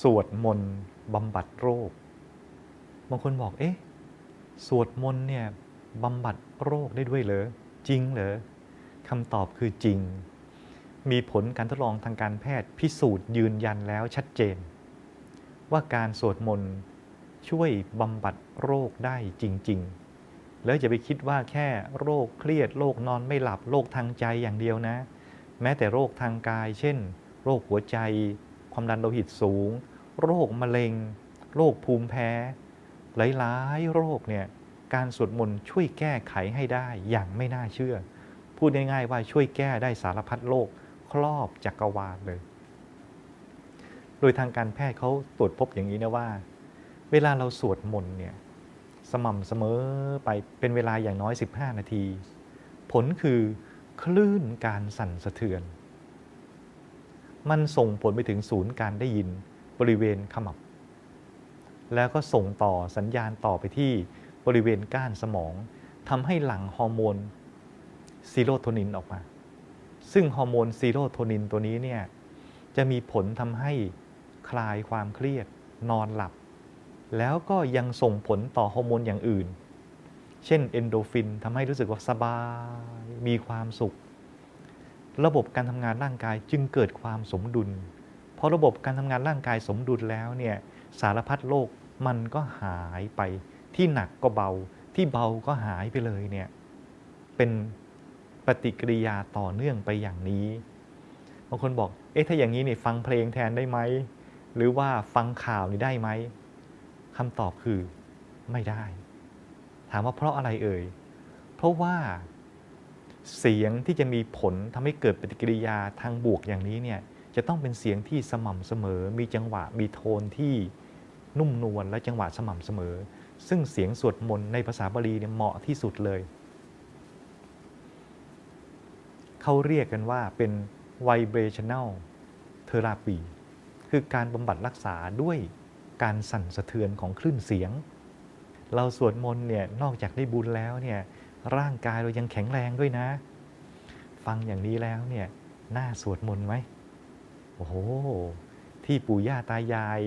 สวดมนต์บำบัดโรค บางคนบอก เอ๊ะ สวดมนต์เนี่ยบำบัดโรคได้ด้วยเหรอ จริงเหรอคำตอบคือจริง มีผลการทดลองทางการแพทย์พิสูจน์ยืนยันแล้วชัดเจน ว่าการสวดมนต์ช่วยบำบัดโรคได้จริง ๆ แล้วจะไปคิดว่าแค่โรคเครียดโรคนอนไม่หลับโรคทางใจอย่างเดียวนะ แม้แต่โรคทางกาย เช่น โรคหัวใจ ความดันโลหิตสูง โรคมะเร็ง โรคภูมิแพ้ หลายๆ โรคเนี่ยการสวดมนต์ช่วยแก้ไขให้ได้อย่างไม่น่าเชื่อ พูดง่ายๆว่าช่วยแก้ได้สารพัดโรคครอบจักรวาลเลย โดยทางการแพทย์เขาตรวจพบอย่างนี้นะว่า เวลาเราสวดมนต์เนี่ยสม่ำเสมอไปเป็นเวลาอย่างน้อย 15 นาที ผลคือคลื่นการสั่นสะเทือน มันส่งผลไปถึงศูนย์การได้ยินบริเวณขมับ แล้วก็ส่งต่อสัญญาณต่อไปที่บริเวณก้านสมองทำให้หลั่งฮอร์โมนซีโรโทนินออกมา ซึ่งฮอร์โมนซีโรโทนินตัวนี้เนี่ยจะมีผลทำให้คลายความเครียดนอนหลับ แล้วก็ยังส่งผลต่อฮอร์โมนอย่างอื่น เช่นเอนโดฟินทำให้รู้สึกว่าสบาย มีความสุข ระบบการทำงานร่างกายจึงเกิดความสมดุลพอระบบการทำงานร่างกายสมดุลแล้วเนี่ยสารพัดโรคมันก็หายไป ที่หนักก็เบา ที่เบาก็หายไปเลยเนี่ยเป็นปฏิกิริยาต่อเนื่องไปอย่างนี้บางคนบอก เอ๊ะถ้าอย่างนี้เนี่ยฟังเพลงแทนได้ไหมหรือว่าฟังข่าวนี่ได้ไหมคำตอบคือไม่ได้ ถามว่าเพราะอะไรเอ่ยเพราะว่า เสียงที่จะมีผลทำให้เกิดปฏิกิริยาทางบวกอย่างนี้เนี่ยจะต้องเป็นเสียงที่สม่ำเสมอ มีจังหวะมีโทนที่นุ่มนวลและจังหวะสม่ำเสมอ ซึ่งเสียงสวดมนต์ในภาษาบาลีเนี่ยเหมาะที่สุดเลย เขาเรียกกันว่าเป็น vibrational therapy คือการบำบัดรักษาด้วยการสั่นสะเทือนของคลื่นเสียง เราสวดมนต์เนี่ยนอกจากได้บุญแล้วเนี่ย ร่างกายเรายังแข็งแรงด้วยนะ ฟังอย่างนี้แล้วเนี่ยน่าสวดมนต์ไหมโอ้โห ที่ปู่ย่าตายาย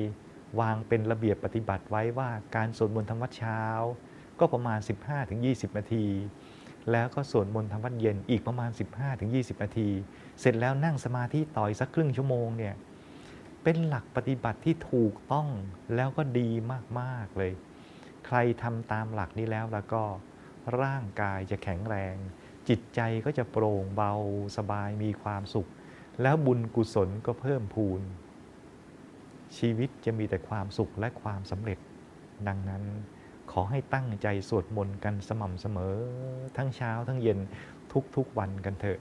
วางเป็นระเบียบปฏิบัติไว้ว่าการสวดมนต์ทำวัดเช้า ก็ประมาณ 15-20 นาที แล้วก็สวดมนต์ทำวัดเย็นอีกประมาณ 15-20 นาที เสร็จแล้วนั่งสมาธิต่อยสักครึ่งชั่วโมงเนี่ยเป็นหลักปฏิบัติที่ถูกต้องแล้วก็ดีมาก ๆ เลย ใครทำตามหลักนี้แล้วแล้วก็ ร่างกายจะแข็งแรง จิตใจก็จะโปร่งเบาสบายมีความสุข แล้วบุญกุศลก็เพิ่มพูน ชีวิตจะมีแต่ความสุขและความสำเร็จ ดังนั้นขอให้ตั้งใจสวดมนต์กันสม่ำเสมอ ทั้งเช้าทั้งเย็นทุกๆวันกันเถอะ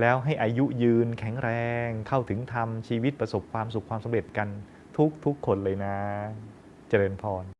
แล้วให้อายุยืนแข็งแรงเข้าถึงธรรมชีวิตประสบความสุขความสำเร็จกันทุกๆคนเลยนะ เจริญพร